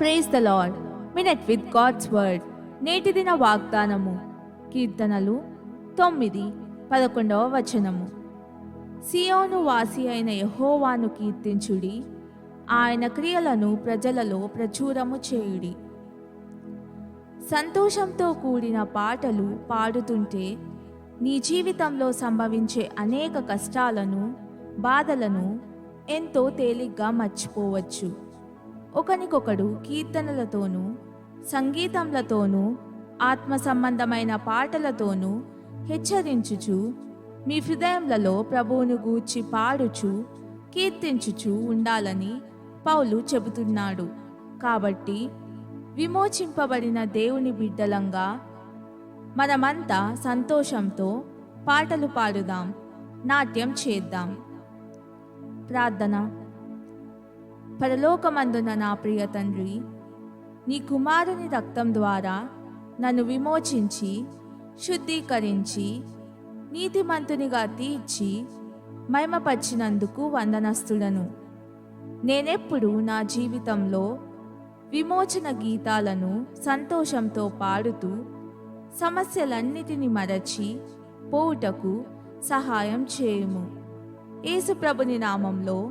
Praise the Lord minute with God's word నేటి దిన వాగ్దానము. కీర్తనలు తొమ్మిది పదకొండవ వచనము. సియోను వాసి అయిన యహోవాను కీర్తించుడి. ఆయన క్రియలను ప్రజలలో ప్రచురము చేయుడి. సంతోషంతో కూడిన పాటలు పాడుతుంటే నీ జీవితంలో సంభవించే అనేక కష్టాలను బాధలను ఎంతో తేలిగ్గా మర్చిపోవచ్చు. ఒకనికొకడు కీర్తనలతోనూ సంగీతములతోనూ ఆత్మ సంబంధమైన పాటలతోనూ హెచ్చరించుచు మీ హృదయములలో ప్రభువును గూర్చి పాడుచు కీర్తించుచు ఉండాలని పౌలు చెబుతున్నాడు. కాబట్టి విమోచింపబడిన దేవుని బిడ్డలంగా మనమంతా సంతోషంతో పాటలు పాడుదాం నాట్యం చేద్దాం. ప్రార్థన. పరలోకమందున నా ప్రియ తండ్రి నీ కుమారుని రక్తం ద్వారా నన్ను విమోచించి శుద్ధీకరించి నీతిమంతునిగా తీర్చి మహిమపరిచినందుకు వందనస్తుడను. నేనెప్పుడు నా జీవితంలో విమోచన గీతాలను సంతోషంతో పాడుతూ సమస్యలన్నిటిని మరచి పోవుటకు సహాయం చేయము. యేసుప్రభుని నామంలో